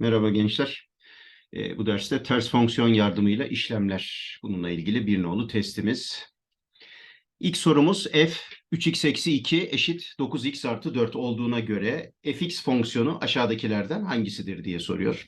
Merhaba gençler. Ee, bu derste ters fonksiyon yardımıyla işlemler. Bununla ilgili bir nolu testimiz. İlk sorumuz f 3x eksi 2 eşit 9x artı 4 olduğuna göre fx fonksiyonu aşağıdakilerden hangisidir diye soruyor.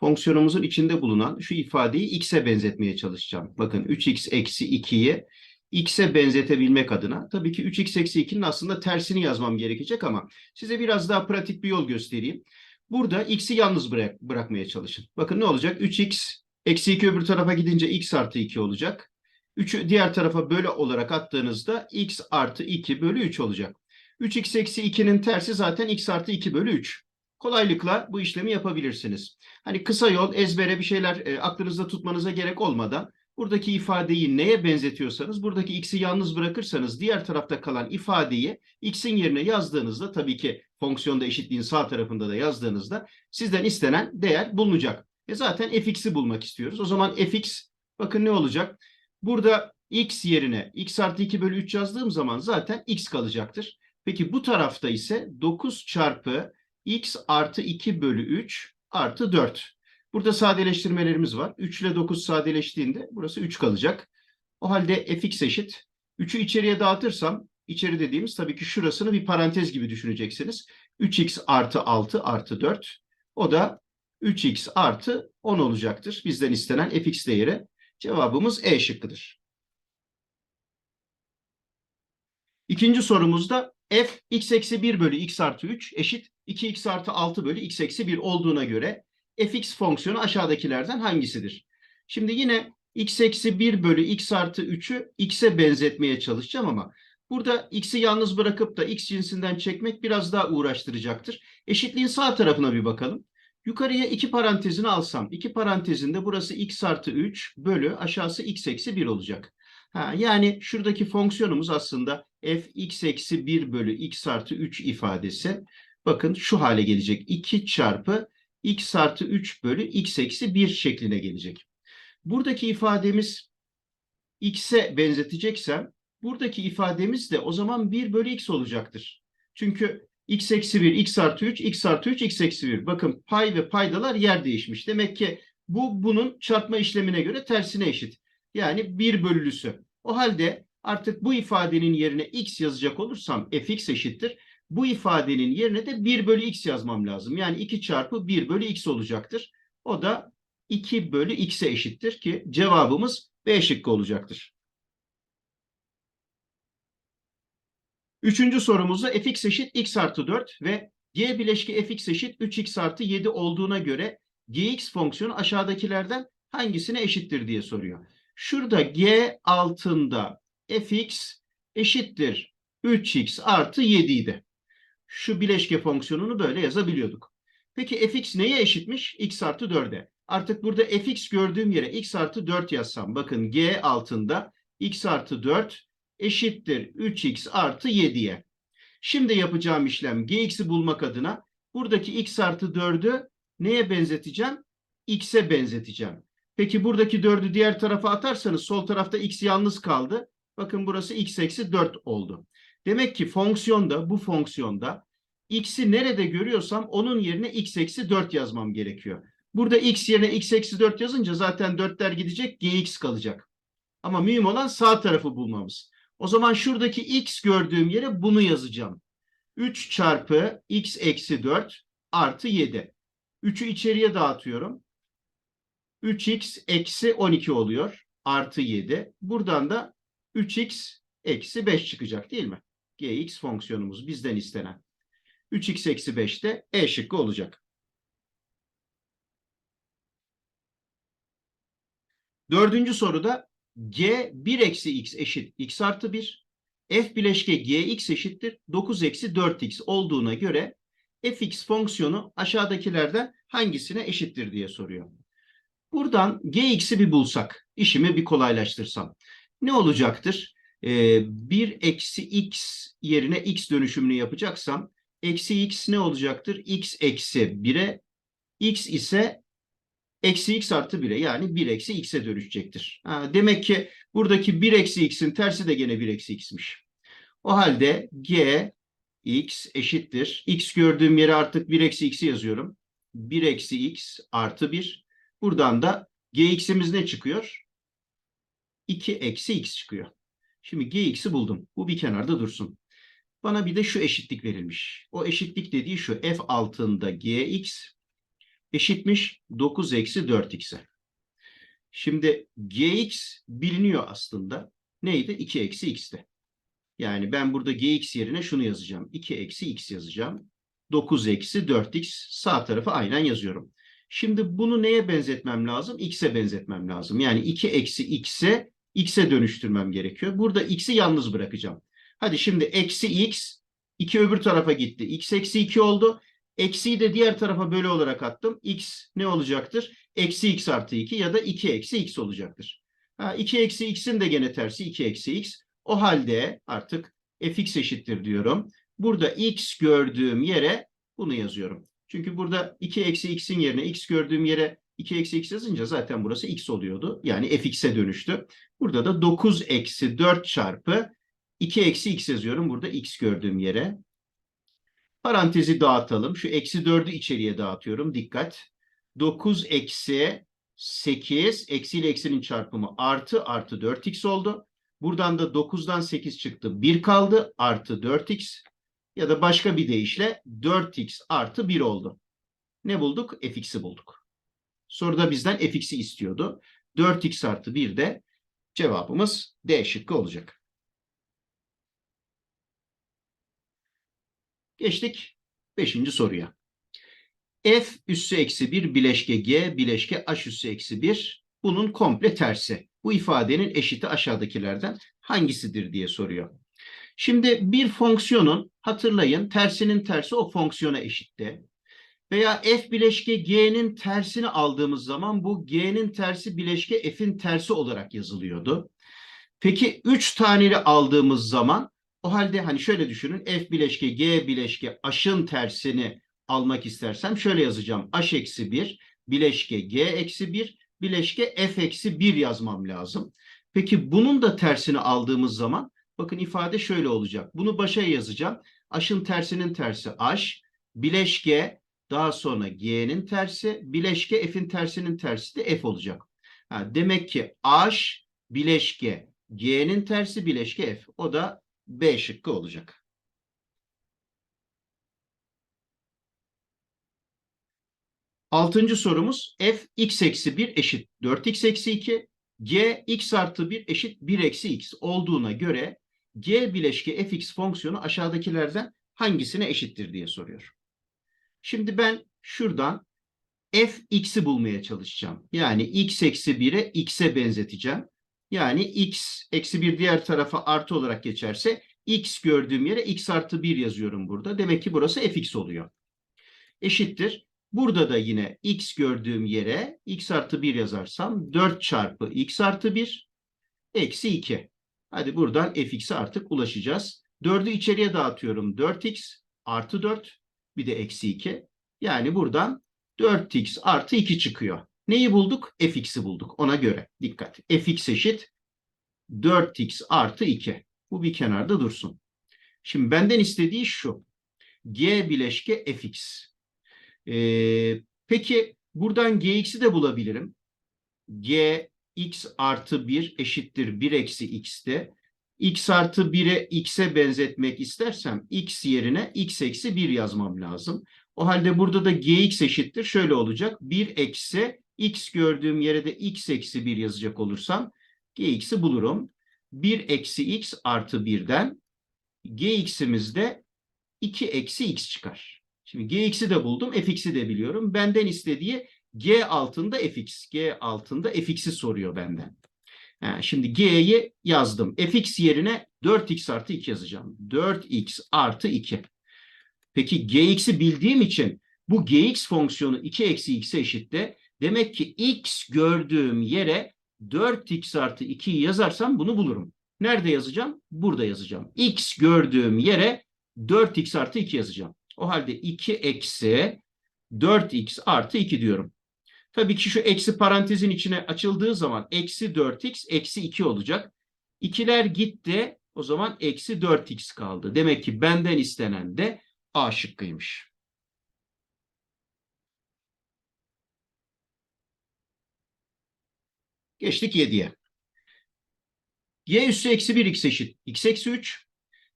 Fonksiyonumuzun içinde bulunan şu ifadeyi x'e benzetmeye çalışacağım. Bakın 3x eksi 2'yi x'e benzetebilmek adına tabii ki 3x eksi 2'nin aslında tersini yazmam gerekecek ama size biraz daha pratik bir yol göstereyim. Burada x'i yalnız bırak, bırakmaya çalışın. Bakın ne olacak? 3x eksi 2 öbür tarafa gidince x artı 2 olacak. 3'ü diğer tarafa bölü olarak attığınızda x artı 2 bölü 3 olacak. 3x eksi 2'nin tersi zaten x artı 2 bölü 3. Kolaylıkla bu işlemi yapabilirsiniz. Hani kısa yol ezbere bir şeyler e, aklınızda tutmanıza gerek olmadan buradaki ifadeyi neye benzetiyorsanız buradaki x'i yalnız bırakırsanız diğer tarafta kalan ifadeyi x'in yerine yazdığınızda tabii ki fonksiyonda eşitliğin sağ tarafında da yazdığınızda sizden istenen değer bulunacak. E zaten fx'i bulmak istiyoruz. O zaman fx bakın ne olacak? Burada x yerine x artı 2 bölü 3 yazdığım zaman zaten x kalacaktır. Peki bu tarafta ise 9 çarpı x artı 2 bölü 3 artı 4. Burada sadeleştirmelerimiz var. 3 ile 9 sadeleştiğinde burası 3 kalacak. O halde fx eşit. 3'ü içeriye dağıtırsam içeri dediğimiz tabii ki şurasını bir parantez gibi düşüneceksiniz. 3x artı 6 artı 4. O da 3x artı 10 olacaktır. Bizden istenen fx değeri. Cevabımız E şıkkıdır. İkinci sorumuzda f x eksi 1 bölü x artı 3 eşit 2x artı 6 bölü x eksi 1 olduğuna göre fx fonksiyonu aşağıdakilerden hangisidir? Şimdi yine x eksi 1 bölü x artı 3'ü x'e benzetmeye çalışacağım ama burada x'i yalnız bırakıp da x cinsinden çekmek biraz daha uğraştıracaktır. Eşitliğin sağ tarafına bir bakalım. Yukarıya iki parantezini alsam, iki parantezinde burası x artı 3 bölü aşağısı x eksi 1 olacak. Ha, yani şuradaki fonksiyonumuz aslında f x eksi 1 bölü x artı 3 ifadesi. Bakın şu hale gelecek. 2 çarpı x artı 3 bölü x eksi 1 şekline gelecek. Buradaki ifademiz x'e benzeteceksem buradaki ifademiz de o zaman 1 bölü x olacaktır. Çünkü x eksi 1, x artı 3, x artı 3, x eksi 1. Bakın pay ve paydalar yer değişmiş. Demek ki bu bunun çarpma işlemine göre tersine eşit. Yani 1 bölülüsü. O halde artık bu ifadenin yerine x yazacak olursam fx eşittir. Bu ifadenin yerine de 1 bölü x yazmam lazım. Yani 2 çarpı 1 bölü x olacaktır. O da 2 bölü x'e eşittir ki cevabımız B şıkkı olacaktır. Üçüncü sorumuzda fx eşit x artı 4 ve g bileşki fx eşit 3x artı 7 olduğuna göre gx fonksiyonu aşağıdakilerden hangisine eşittir diye soruyor. Şurada g altında fx eşittir 3x artı 7 idi. Şu bileşke fonksiyonunu böyle yazabiliyorduk. Peki fx neye eşitmiş? x artı 4'e. Artık burada fx gördüğüm yere x artı 4 yazsam bakın g altında x artı 4 eşittir 3x artı 7'ye. Şimdi yapacağım işlem gx'i bulmak adına buradaki x artı 4'ü neye benzeteceğim? x'e benzeteceğim. Peki buradaki 4'ü diğer tarafa atarsanız sol tarafta x yalnız kaldı. Bakın burası x eksi 4 oldu. Demek ki fonksiyonda bu fonksiyonda x'i nerede görüyorsam onun yerine x eksi 4 yazmam gerekiyor. Burada x yerine x eksi 4 yazınca zaten 4'ler gidecek gx kalacak. Ama mühim olan sağ tarafı bulmamız. O zaman şuradaki x gördüğüm yere bunu yazacağım. 3 çarpı x eksi 4 artı 7. 3'ü içeriye dağıtıyorum. 3x eksi 12 oluyor. Artı 7. Buradan da 3x eksi 5 çıkacak değil mi? Gx fonksiyonumuz bizden istenen. 3x eksi 5 de E şıkkı olacak. Dördüncü soruda g 1 eksi x eşit x artı 1. f bileşke gx eşittir 9 eksi 4x olduğuna göre fx fonksiyonu aşağıdakilerden hangisine eşittir diye soruyor. Buradan gx'i bir bulsak, işimi bir kolaylaştırsam ne olacaktır? Ee, 1 eksi x yerine x dönüşümünü yapacaksam eksi x ne olacaktır? x eksi 1'e x ise eksi x artı 1'e yani 1 eksi x'e dönüşecektir. Ha, demek ki buradaki 1 eksi x'in tersi de gene 1 eksi x'miş. O halde g x eşittir. x gördüğüm yere artık 1 eksi x'i yazıyorum. 1 eksi x artı 1. Buradan da gx'imiz ne çıkıyor? 2 eksi x çıkıyor. Şimdi gx'i buldum. Bu bir kenarda dursun. Bana bir de şu eşitlik verilmiş. O eşitlik dediği şu f altında gx eşitmiş 9 eksi 4x'e. Şimdi gx biliniyor aslında. Neydi? 2 eksi x'ti. Yani ben burada gx yerine şunu yazacağım. 2 eksi x yazacağım. 9 eksi 4x sağ tarafı aynen yazıyorum. Şimdi bunu neye benzetmem lazım? X'e benzetmem lazım. Yani 2 eksi x'e x'e dönüştürmem gerekiyor. Burada x'i yalnız bırakacağım. Hadi şimdi eksi x 2 öbür tarafa gitti. x eksi 2 oldu. Eksiyi de diğer tarafa bölü olarak attım. x ne olacaktır? Eksi x artı 2 ya da 2 eksi x olacaktır. Ha, 2 eksi x'in de gene tersi 2 eksi x. O halde artık fx eşittir diyorum. Burada x gördüğüm yere bunu yazıyorum. Çünkü burada 2 eksi x'in yerine x gördüğüm yere 2 eksi x yazınca zaten burası x oluyordu. Yani fx'e dönüştü. Burada da 9 eksi 4 çarpı 2 eksi x yazıyorum burada x gördüğüm yere. Parantezi dağıtalım. Şu eksi 4'ü içeriye dağıtıyorum. Dikkat. 9 eksi 8 eksi ile eksinin çarpımı artı artı 4x oldu. Buradan da 9'dan 8 çıktı. 1 kaldı. Artı 4x ya da başka bir deyişle 4x artı 1 oldu. Ne bulduk? fx'i bulduk. Soruda bizden fx'i istiyordu. 4x artı 1 de cevabımız D şıkkı olacak. Geçtik 5. soruya. F üssü eksi 1 bileşke G bileşke H üssü eksi 1 bunun komple tersi. Bu ifadenin eşiti aşağıdakilerden hangisidir diye soruyor. Şimdi bir fonksiyonun hatırlayın tersinin tersi o fonksiyona eşitti. Veya f bileşke g'nin tersini aldığımız zaman bu g'nin tersi bileşke f'in tersi olarak yazılıyordu. Peki 3 taneli aldığımız zaman o halde hani şöyle düşünün f bileşke g bileşke h'ın tersini almak istersem şöyle yazacağım. h eksi 1 bileşke g eksi 1 bileşke f eksi 1 yazmam lazım. Peki bunun da tersini aldığımız zaman bakın ifade şöyle olacak. Bunu başa yazacağım. H'ın tersinin tersi h bileşke daha sonra g'nin tersi bileşke f'in tersinin tersi de f olacak. Ha, demek ki h bileşke g'nin tersi bileşke f. O da B şıkkı olacak. Altıncı sorumuz f x eksi 1 eşit 4x eksi 2 g x artı 1 eşit 1 eksi x olduğuna göre g bileşke fx fonksiyonu aşağıdakilerden hangisine eşittir diye soruyor. Şimdi ben şuradan f x'i bulmaya çalışacağım. Yani x eksi 1'e x'e benzeteceğim. Yani x eksi 1 diğer tarafa artı olarak geçerse x gördüğüm yere x artı 1 yazıyorum burada. Demek ki burası fx oluyor. Eşittir. Burada da yine x gördüğüm yere x artı 1 yazarsam 4 çarpı x artı 1 eksi 2. Hadi buradan fx'e artık ulaşacağız. 4'ü içeriye dağıtıyorum. 4x artı 4 bir de eksi 2. Yani buradan 4x artı 2 çıkıyor. Neyi bulduk? fx'i bulduk. Ona göre dikkat. fx eşit 4x artı 2. Bu bir kenarda dursun. Şimdi benden istediği şu. g bileşke fx. Ee, peki buradan gx'i de bulabilirim. g x artı 1 eşittir 1 eksi x'te. X artı 1'e x'e benzetmek istersem x yerine x eksi 1 yazmam lazım. O halde burada da gx eşittir. Şöyle olacak. 1 eksi x gördüğüm yere de x eksi 1 yazacak olursam gx'i bulurum. 1 eksi x artı 1'den gx'imiz de 2 eksi x çıkar. Şimdi gx'i de buldum. fx'i de biliyorum. Benden istediği g altında fx. g altında fx'i soruyor benden. Şimdi g'yi yazdım. fx yerine 4x artı 2 yazacağım. 4x artı 2. Peki gx'i bildiğim için bu gx fonksiyonu 2 eksi x'e eşitte. Demek ki x gördüğüm yere 4x artı 2'yi yazarsam bunu bulurum. Nerede yazacağım? Burada yazacağım. x gördüğüm yere 4x artı 2 yazacağım. O halde 2 eksi 4x artı 2 diyorum. Tabii ki şu eksi parantezin içine açıldığı zaman eksi 4x eksi 2 olacak. İkiler gitti o zaman eksi 4x kaldı. Demek ki benden istenen de A şıkkıymış. Geçtik 7'ye. Y üssü eksi 1 x eşit x eksi 3.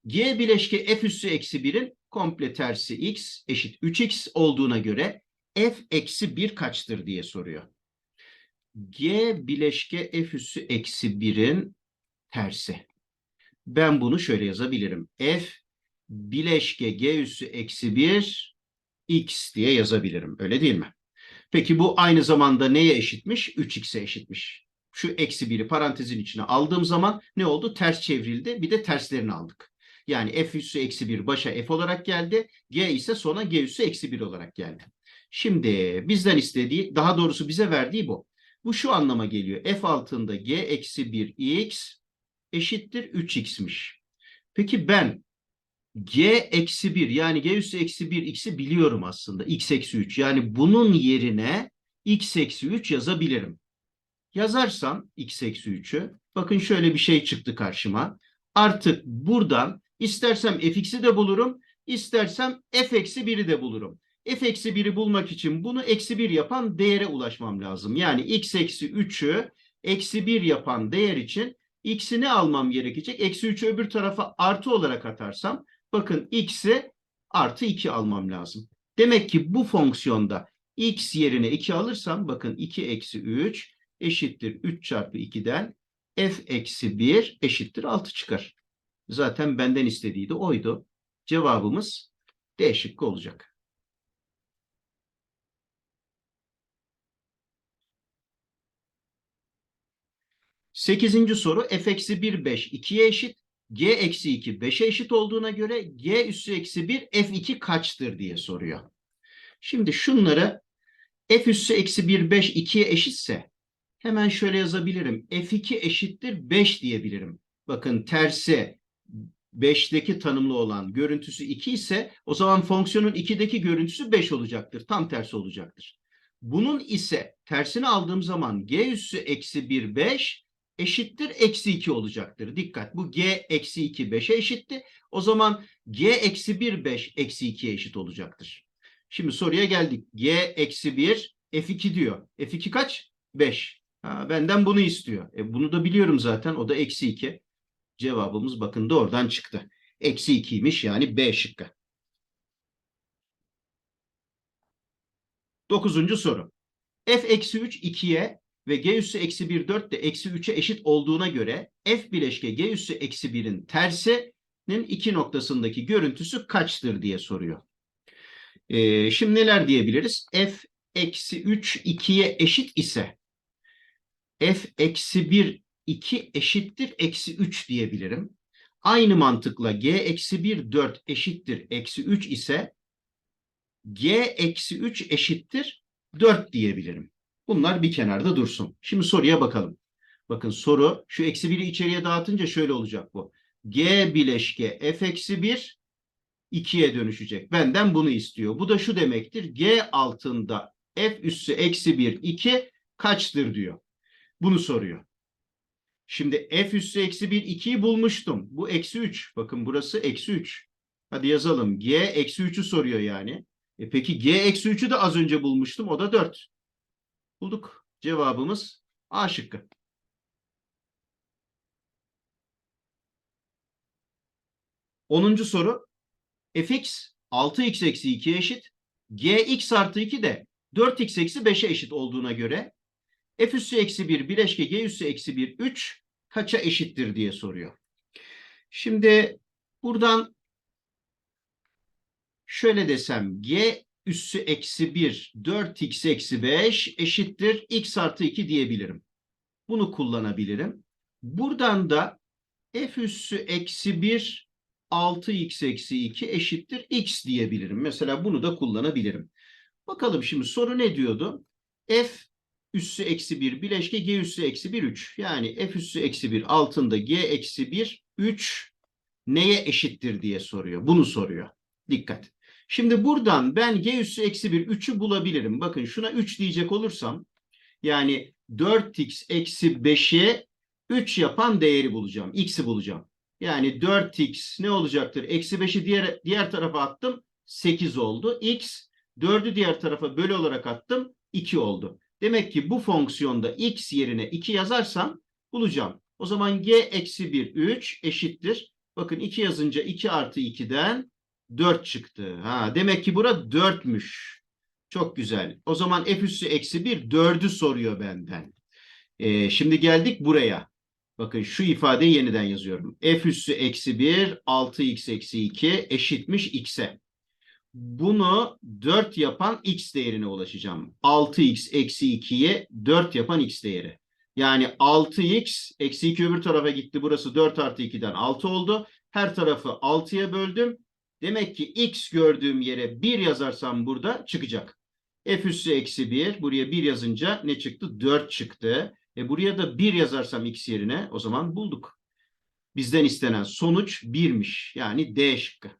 Y bileşke f üssü eksi 1'in komple tersi x eşit 3x olduğuna göre f eksi 1 kaçtır diye soruyor. G bileşke f üssü eksi 1'in tersi. Ben bunu şöyle yazabilirim. F bileşke g üssü eksi 1 x diye yazabilirim. Öyle değil mi? Peki bu aynı zamanda neye eşitmiş? 3x'e eşitmiş. Şu eksi 1'i parantezin içine aldığım zaman ne oldu? Ters çevrildi. Bir de terslerini aldık. Yani f üssü eksi 1 başa f olarak geldi. G ise sona g üssü eksi 1 olarak geldi. Şimdi bizden istediği, daha doğrusu bize verdiği bu. Bu şu anlama geliyor. F altında g eksi 1 x eşittir 3x'miş. Peki ben g eksi 1 yani g üssü eksi 1 x'i biliyorum aslında. x eksi 3 yani bunun yerine x eksi 3 yazabilirim. Yazarsam x eksi 3'ü bakın şöyle bir şey çıktı karşıma. Artık buradan istersem fx'i de bulurum istersem f eksi 1'i de bulurum. F eksi 1'i bulmak için bunu eksi 1 yapan değere ulaşmam lazım. Yani x eksi 3'ü eksi 1 yapan değer için x'i ne almam gerekecek? Eksi 3'ü öbür tarafa artı olarak atarsam bakın x'i artı 2 almam lazım. Demek ki bu fonksiyonda x yerine 2 alırsam bakın 2 eksi 3 eşittir 3 çarpı 2'den f eksi 1 eşittir 6 çıkar. Zaten benden istediği de oydu. Cevabımız D şıkkı olacak. Sekizinci soru f eksi 1 5 2'ye eşit. g eksi 2 5'e eşit olduğuna göre g üssü eksi 1 f2 kaçtır diye soruyor. Şimdi şunları f üssü eksi 1 5 2'ye eşitse hemen şöyle yazabilirim. f2 eşittir 5 diyebilirim. Bakın tersi 5'teki tanımlı olan görüntüsü 2 ise o zaman fonksiyonun 2'deki görüntüsü 5 olacaktır. Tam tersi olacaktır. Bunun ise tersini aldığım zaman g üssü eksi 1 5 eşittir eksi 2 olacaktır. Dikkat bu g eksi 2 5'e eşitti. O zaman g eksi 1 5 eksi 2'ye eşit olacaktır. Şimdi soruya geldik. g eksi 1 f2 diyor. f2 kaç? 5. Ha, benden bunu istiyor. E, bunu da biliyorum zaten. O da eksi 2. Cevabımız bakın doğrudan çıktı. Eksi 2'ymiş yani B şıkkı. Dokuzuncu soru. f eksi 3 2'ye ve g üssü eksi 1 4 de eksi 3'e eşit olduğuna göre f bileşke g üssü eksi 1'in tersinin iki noktasındaki görüntüsü kaçtır diye soruyor. Ee, şimdi neler diyebiliriz? f eksi 3 2'ye eşit ise f eksi 1 2 eşittir eksi 3 diyebilirim. Aynı mantıkla g eksi 1 4 eşittir eksi 3 ise g eksi 3 eşittir 4 diyebilirim. Bunlar bir kenarda dursun. Şimdi soruya bakalım. Bakın soru şu eksi 1'i içeriye dağıtınca şöyle olacak bu. G bileşke f eksi 1 2'ye dönüşecek. Benden bunu istiyor. Bu da şu demektir. G altında f üssü eksi 1 2 kaçtır diyor. Bunu soruyor. Şimdi f üssü eksi 1 2'yi bulmuştum. Bu eksi 3. Bakın burası eksi 3. Hadi yazalım. G eksi 3'ü soruyor yani. E peki G eksi 3'ü de az önce bulmuştum. O da 4. Bulduk. Cevabımız A şıkkı. Onuncu soru. fx 6x eksi 2'ye eşit. gx artı 2 de 4x eksi 5'e eşit olduğuna göre f üssü eksi 1 bileşke g üssü eksi 1 3 kaça eşittir diye soruyor. Şimdi buradan şöyle desem g üssü eksi 1 4x eksi 5 eşittir x artı 2 diyebilirim. Bunu kullanabilirim. Buradan da f üssü eksi 1 6x eksi 2 eşittir x diyebilirim. Mesela bunu da kullanabilirim. Bakalım şimdi soru ne diyordu? f üssü eksi 1 bileşke g üssü eksi 1 3. Yani f üssü eksi 1 altında g eksi 1 3 neye eşittir diye soruyor. Bunu soruyor. Dikkat. Şimdi buradan ben g üssü eksi 1 3'ü bulabilirim. Bakın şuna 3 diyecek olursam yani 4x eksi 5'e 3 yapan değeri bulacağım. x'i bulacağım. Yani 4x ne olacaktır? Eksi 5'i diğer, diğer tarafa attım. 8 oldu. x 4'ü diğer tarafa bölü olarak attım. 2 oldu. Demek ki bu fonksiyonda x yerine 2 yazarsam bulacağım. O zaman g eksi 1 3 eşittir. Bakın 2 yazınca 2 artı 2'den 4 çıktı. Ha, demek ki bura 4'müş. Çok güzel. O zaman f üssü eksi 1 4'ü soruyor benden. Ee, şimdi geldik buraya. Bakın şu ifadeyi yeniden yazıyorum. f üssü eksi 1 6x eksi 2 eşitmiş x'e. Bunu 4 yapan x değerine ulaşacağım. 6x eksi 2'ye 4 yapan x değeri. Yani 6x eksi 2 öbür tarafa gitti. Burası 4 artı 2'den 6 oldu. Her tarafı 6'ya böldüm. Demek ki x gördüğüm yere 1 yazarsam burada çıkacak. f üssü eksi 1. Buraya 1 yazınca ne çıktı? 4 çıktı. E buraya da 1 yazarsam x yerine o zaman bulduk. Bizden istenen sonuç 1'miş. Yani D şıkkı.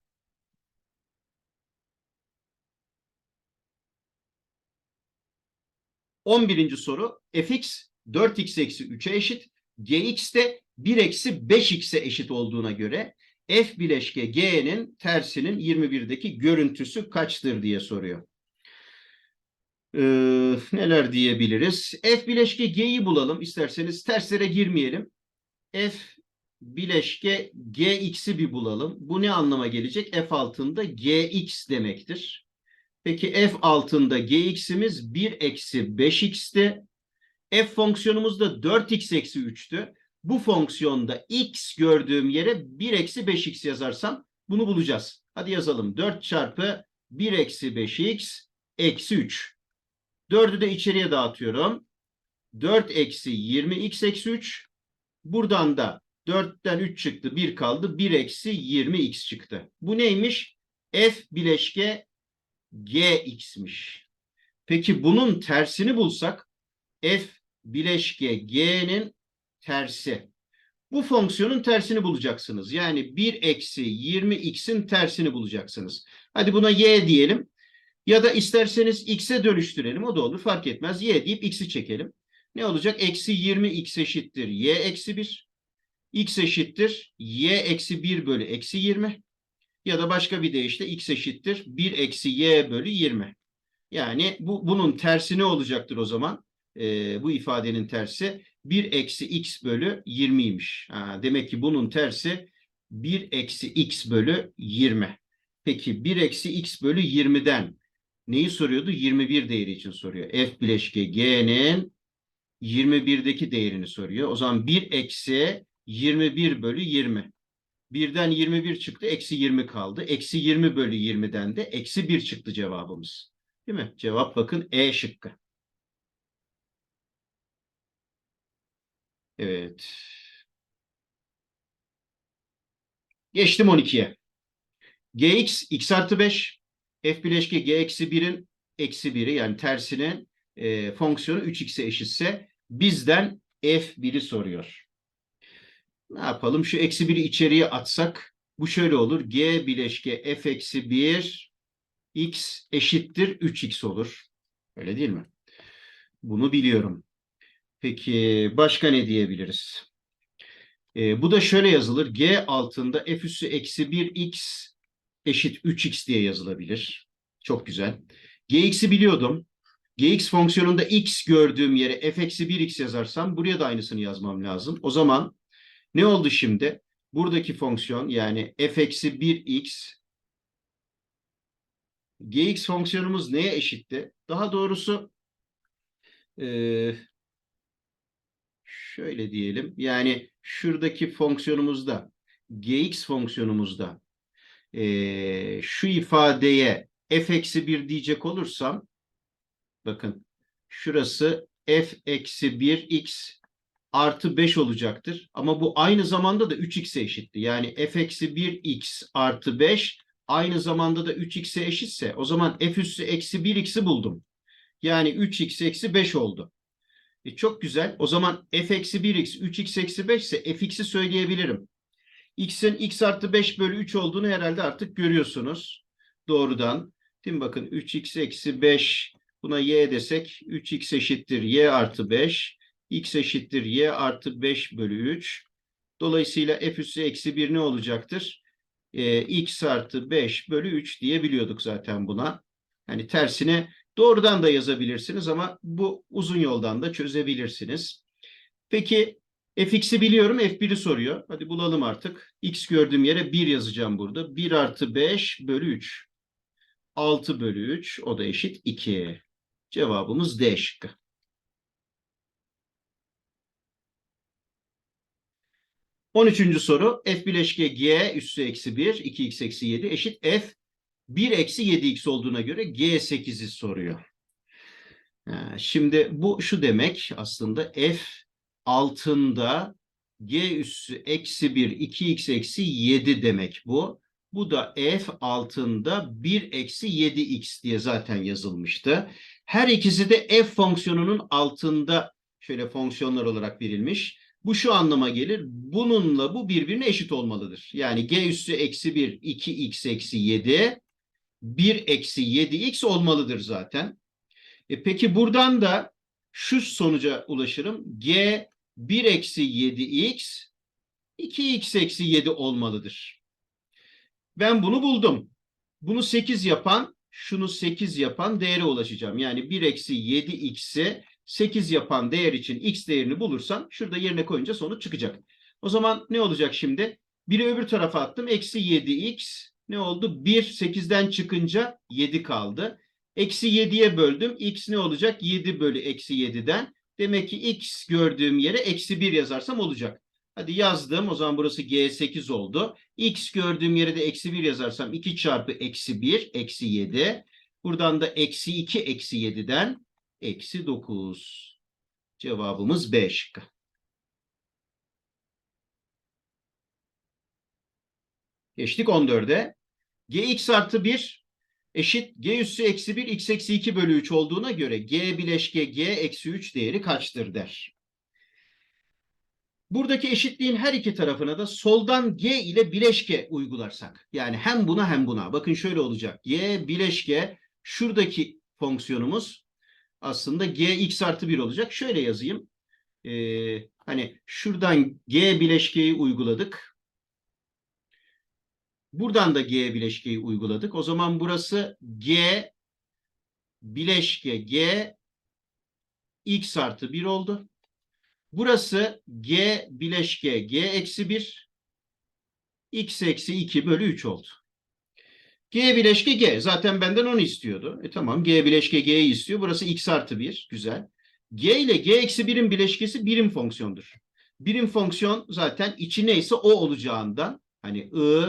On birinci soru fx 4x eksi 3'e eşit. gx de 1 eksi 5x'e eşit olduğuna göre f bileşke g'nin tersinin 21'deki görüntüsü kaçtır diye soruyor. Ee, neler diyebiliriz? F bileşke G'yi bulalım. İsterseniz terslere girmeyelim. F bileşke Gx'i bir bulalım. Bu ne anlama gelecek? F altında Gx demektir. Peki F altında Gx'imiz 1 eksi 5x'ti. F fonksiyonumuz da 4x eksi 3'tü. Bu fonksiyonda x gördüğüm yere 1 eksi 5x yazarsam bunu bulacağız. Hadi yazalım. 4 çarpı 1 eksi 5x eksi 3. 4'ü de içeriye dağıtıyorum. 4 eksi 20x eksi 3. Buradan da 4'ten 3 çıktı. 1 kaldı. 1 eksi 20x çıktı. Bu neymiş? F bileşke gx'miş. Peki bunun tersini bulsak f bileşke g'nin tersi. Bu fonksiyonun tersini bulacaksınız. Yani 1 eksi 20x'in tersini bulacaksınız. Hadi buna y diyelim. Ya da isterseniz x'e dönüştürelim. O da olur. Fark etmez. Y deyip x'i çekelim. Ne olacak? Eksi 20 x eşittir. Y eksi 1. x eşittir. Y eksi 1 bölü eksi 20. Ya da başka bir deyişle x eşittir. 1 eksi y bölü 20. Yani bu bunun tersi ne olacaktır o zaman? Ee, bu ifadenin tersi 1 eksi x bölü 20'ymiş. Ha, demek ki bunun tersi 1 eksi x bölü 20. Peki 1 eksi x bölü 20'den neyi soruyordu? 21 değeri için soruyor. F bileşke G'nin 21'deki değerini soruyor. O zaman 1 eksi 21 bölü 20. Birden 21 çıktı. Eksi 20 kaldı. Eksi 20 bölü 20'den de eksi 1 çıktı cevabımız. Değil mi? Cevap bakın E şıkkı. Evet. Geçtim 12'ye. Gx x artı 5 f bileşke g eksi 1'in eksi 1'i yani tersinin e, fonksiyonu 3x'e eşitse bizden f1'i soruyor. Ne yapalım? Şu eksi 1'i içeriye atsak bu şöyle olur. g bileşke f eksi 1 x eşittir 3x olur. Öyle değil mi? Bunu biliyorum. Peki başka ne diyebiliriz? E, bu da şöyle yazılır. G altında f üssü eksi 1x eşit 3x diye yazılabilir. Çok güzel. Gx'i biliyordum. Gx fonksiyonunda x gördüğüm yere f eksi 1x yazarsam buraya da aynısını yazmam lazım. O zaman ne oldu şimdi? Buradaki fonksiyon yani f eksi 1x gx fonksiyonumuz neye eşitti? Daha doğrusu e, şöyle diyelim. Yani şuradaki fonksiyonumuzda gx fonksiyonumuzda e, şu ifadeye f eksi 1 diyecek olursam bakın şurası f eksi 1 x artı 5 olacaktır. Ama bu aynı zamanda da 3x'e eşitti. Yani f eksi 1 x artı 5 aynı zamanda da 3x'e eşitse o zaman f üssü eksi 1x'i buldum. Yani 3x eksi 5 oldu. E çok güzel. O zaman f eksi 1x 3x eksi 5 ise fx'i söyleyebilirim. x'in x artı 5 bölü 3 olduğunu herhalde artık görüyorsunuz. Doğrudan. Değil mi? Bakın 3x eksi 5 buna y desek 3x eşittir y artı 5. x eşittir y artı 5 bölü 3. Dolayısıyla f üssü eksi 1 ne olacaktır? Ee, x artı 5 bölü 3 diyebiliyorduk zaten buna. Hani tersine Doğrudan da yazabilirsiniz ama bu uzun yoldan da çözebilirsiniz. Peki fx'i biliyorum f1'i soruyor. Hadi bulalım artık. x gördüğüm yere 1 yazacağım burada. 1 artı 5 bölü 3. 6 bölü 3 o da eşit 2. Cevabımız D şıkkı. On üçüncü soru f bileşke g üssü eksi 1 2x eksi 7 eşit f 1 eksi 7x olduğuna göre g8'i soruyor. Şimdi bu şu demek aslında f altında g üssü eksi 1 2x eksi 7 demek bu. Bu da f altında 1 eksi 7x diye zaten yazılmıştı. Her ikisi de f fonksiyonunun altında şöyle fonksiyonlar olarak verilmiş. Bu şu anlama gelir. Bununla bu birbirine eşit olmalıdır. Yani g üssü eksi 1 2x eksi 7 1 eksi 7x olmalıdır zaten. E peki buradan da şu sonuca ulaşırım. G 1 eksi 7x 2x eksi 7 olmalıdır. Ben bunu buldum. Bunu 8 yapan, şunu 8 yapan değere ulaşacağım. Yani 1 eksi 7x'i 8 yapan değer için x değerini bulursam şurada yerine koyunca sonuç çıkacak. O zaman ne olacak şimdi? 1'i öbür tarafa attım. Eksi 7x ne oldu? 1 8'den çıkınca 7 kaldı. Eksi 7'ye böldüm. X ne olacak? 7 bölü eksi 7'den. Demek ki x gördüğüm yere eksi 1 yazarsam olacak. Hadi yazdım. O zaman burası G8 oldu. X gördüğüm yere de eksi 1 yazarsam 2 çarpı eksi 1 eksi 7. Buradan da eksi 2 eksi 7'den eksi 9. Cevabımız B şıkkı. Geçtik 14'e. Gx artı 1 eşit g üssü eksi 1 x eksi 2 bölü 3 olduğuna göre g bileşke g eksi 3 değeri kaçtır der. Buradaki eşitliğin her iki tarafına da soldan g ile bileşke uygularsak. Yani hem buna hem buna. Bakın şöyle olacak. g bileşke şuradaki fonksiyonumuz aslında g x artı 1 olacak. Şöyle yazayım. Ee, hani şuradan g bileşkeyi uyguladık. Buradan da G bileşkeyi uyguladık. O zaman burası G bileşke G x artı 1 oldu. Burası G bileşke G eksi 1 x eksi 2 bölü 3 oldu. G bileşke G. Zaten benden onu istiyordu. E tamam G bileşke G'yi istiyor. Burası x artı 1. Güzel. G ile G eksi 1'in bileşkesi birim fonksiyondur. Birim fonksiyon zaten içi neyse o olacağından hani I,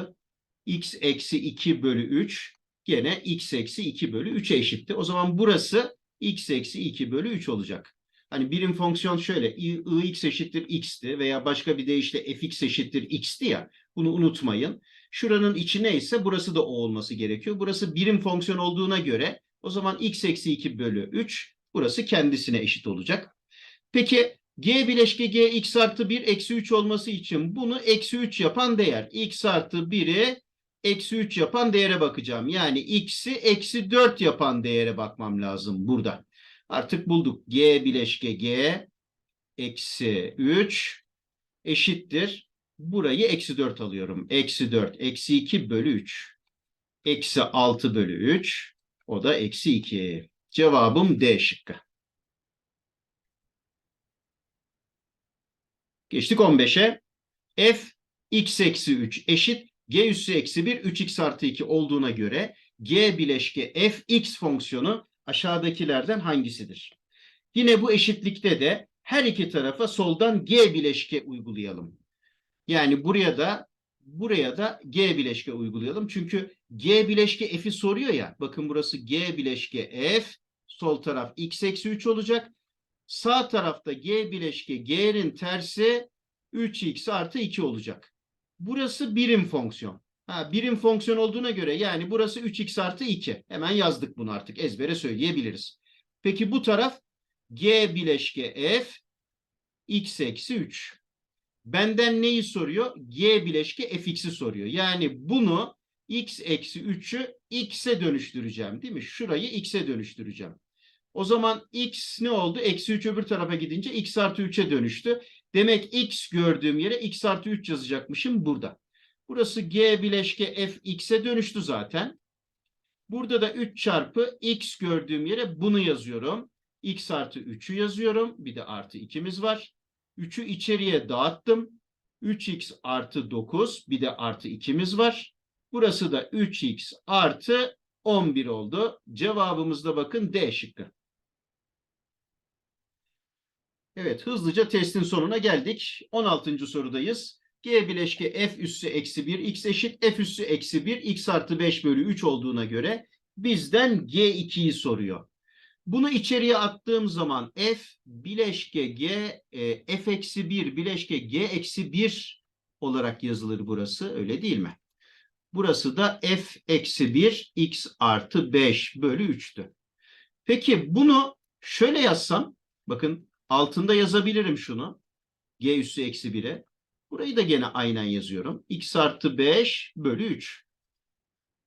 x eksi 2 bölü 3 gene x eksi 2 bölü 3'e eşitti. O zaman burası x eksi 2 bölü 3 olacak. Hani birim fonksiyon şöyle i, ix eşittir x'ti veya başka bir deyişle fx eşittir x'ti ya. Bunu unutmayın. Şuranın içi neyse burası da o olması gerekiyor. Burası birim fonksiyon olduğuna göre o zaman x eksi 2 bölü 3 burası kendisine eşit olacak. Peki g bileşke g x artı 1 eksi 3 olması için bunu eksi 3 yapan değer. x artı 1'i eksi 3 yapan değere bakacağım. Yani x'i eksi 4 yapan değere bakmam lazım burada. Artık bulduk. G bileşke G eksi 3 eşittir. Burayı eksi 4 alıyorum. Eksi 4 eksi 2 bölü 3. Eksi 6 bölü 3. O da eksi 2. Cevabım D şıkkı. Geçtik 15'e. F x eksi 3 eşit g üssü eksi 1 3x artı 2 olduğuna göre g bileşke f x fonksiyonu aşağıdakilerden hangisidir? Yine bu eşitlikte de her iki tarafa soldan g bileşke uygulayalım. Yani buraya da buraya da g bileşke uygulayalım. Çünkü g bileşke f'i soruyor ya. Bakın burası g bileşke f. Sol taraf x eksi 3 olacak. Sağ tarafta g bileşke g'nin tersi 3x artı 2 olacak. Burası birim fonksiyon. Ha, birim fonksiyon olduğuna göre yani burası 3x artı 2. Hemen yazdık bunu artık ezbere söyleyebiliriz. Peki bu taraf g bileşke f x eksi 3. Benden neyi soruyor? G bileşke fx'i soruyor. Yani bunu x eksi 3'ü x'e dönüştüreceğim değil mi? Şurayı x'e dönüştüreceğim. O zaman x ne oldu? Eksi 3 öbür tarafa gidince x artı 3'e dönüştü. Demek x gördüğüm yere x artı 3 yazacakmışım burada. Burası g bileşke f x'e dönüştü zaten. Burada da 3 çarpı x gördüğüm yere bunu yazıyorum. x artı 3'ü yazıyorum. Bir de artı 2'miz var. 3'ü içeriye dağıttım. 3x artı 9 bir de artı 2'miz var. Burası da 3x artı 11 oldu. Cevabımızda bakın D şıkkı. Evet hızlıca testin sonuna geldik. 16. sorudayız. G bileşke f üssü eksi 1 x eşit f üssü eksi 1 x artı 5 bölü 3 olduğuna göre bizden G2'yi soruyor. Bunu içeriye attığım zaman f bileşke g e, f eksi 1 bileşke g eksi 1 olarak yazılır burası öyle değil mi? Burası da f eksi 1 x artı 5 bölü 3'tü. Peki bunu şöyle yazsam bakın altında yazabilirim şunu g üssü eksi 1'e. Burayı da gene aynen yazıyorum. x artı 5 bölü 3.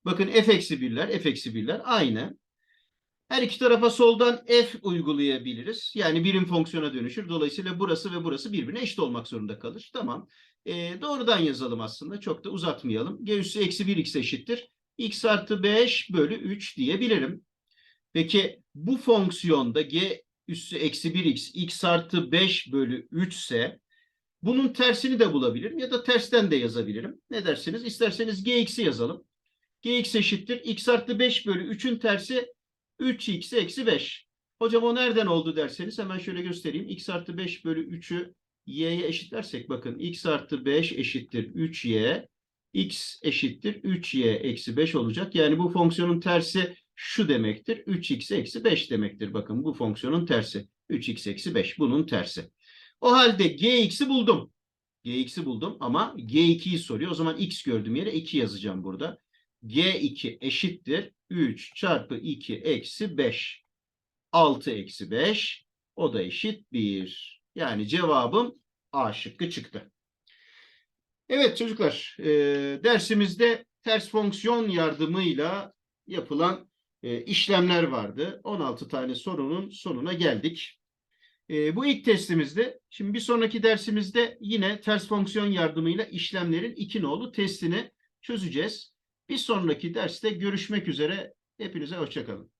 Bakın f eksi 1'ler f eksi 1'ler aynı. Her iki tarafa soldan f uygulayabiliriz. Yani birim fonksiyona dönüşür. Dolayısıyla burası ve burası birbirine eşit olmak zorunda kalır. Tamam. Ee, doğrudan yazalım aslında. Çok da uzatmayalım. G üssü eksi 1 x eşittir. x artı 5 bölü 3 diyebilirim. Peki bu fonksiyonda g üssü eksi 1x x artı 5 bölü 3 ise bunun tersini de bulabilirim ya da tersten de yazabilirim. Ne dersiniz? İsterseniz gx'i yazalım. gx eşittir. x artı 5 bölü 3'ün tersi 3x eksi 5. Hocam o nereden oldu derseniz hemen şöyle göstereyim. x artı 5 bölü 3'ü y'ye eşitlersek bakın x artı 5 eşittir 3y. x eşittir 3y eksi 5 olacak. Yani bu fonksiyonun tersi şu demektir. 3x eksi 5 demektir. Bakın bu fonksiyonun tersi. 3x eksi 5 bunun tersi. O halde gx'i buldum. gx'i buldum ama g2'yi soruyor. O zaman x gördüğüm yere 2 yazacağım burada. g2 eşittir 3 çarpı 2 eksi 5. 6 eksi 5 o da eşit 1. Yani cevabım A şıkkı çıktı. Evet çocuklar e, dersimizde ters fonksiyon yardımıyla yapılan e, işlemler vardı. 16 tane sorunun sonuna geldik. E, bu ilk testimizde. Şimdi bir sonraki dersimizde yine ters fonksiyon yardımıyla işlemlerin iki nolu testini çözeceğiz. Bir sonraki derste görüşmek üzere. Hepinize hoşçakalın.